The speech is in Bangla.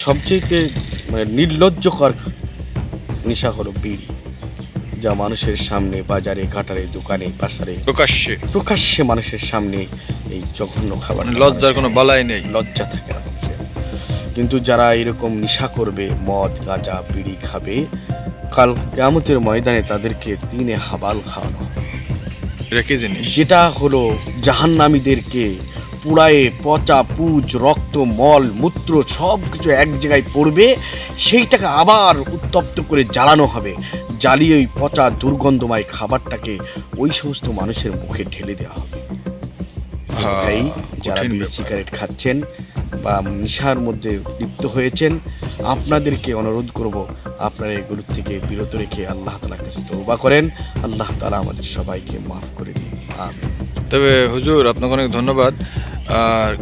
সবচেয়ে মানে নির্লজ্জকর নেশা হলো বিড়ি যা মানুষের সামনে বাজারে ঘাটারে দোকানে পাশারে প্রকাশ্যে। প্রকাশ্যে মানুষের সামনে এই জঘন্য খাবার মানে লজ্জার কোনো বালাই নেই। লজ্জা থাকে না মানুষের। কিন্তু যারা এরকম নেশা করবে মদ গাঁজা বিড়ি খাবে কাল কেয়ামতের ময়দানে তাদেরকে তিনে হাবাল খাওয়ানো হবে। যেটা হলো জাহান্নামীদেরকে পুড়ায়ে পচা পুজ রক্ত মল মূত্র সব কিছু এক জায়গায় পড়বে সেইটাকে আবার উত্তপ্ত করে জ্বালানো হবে। জ্বালিয়ে ওই পচা দুর্গন্ধময় খাবারটাকে ওই সমস্ত মানুষের মুখে ঢেলে দেওয়া হবে। ভাই যারা কঠিন বিড়ি সিগারেট খাচ্ছেন বা নেশার মধ্যে লিপ্ত হয়েছেন আপনাদেরকে অনুরোধ করব আপনারা এগুলোর থেকে বিরত রেখে আল্লাহ তালার কাছে তৌবা করেন। আল্লাহ তালা আমাদের সবাইকে মাফ করে দিন। তবে হুজুর আপনাকে অনেক ধন্যবাদ। А...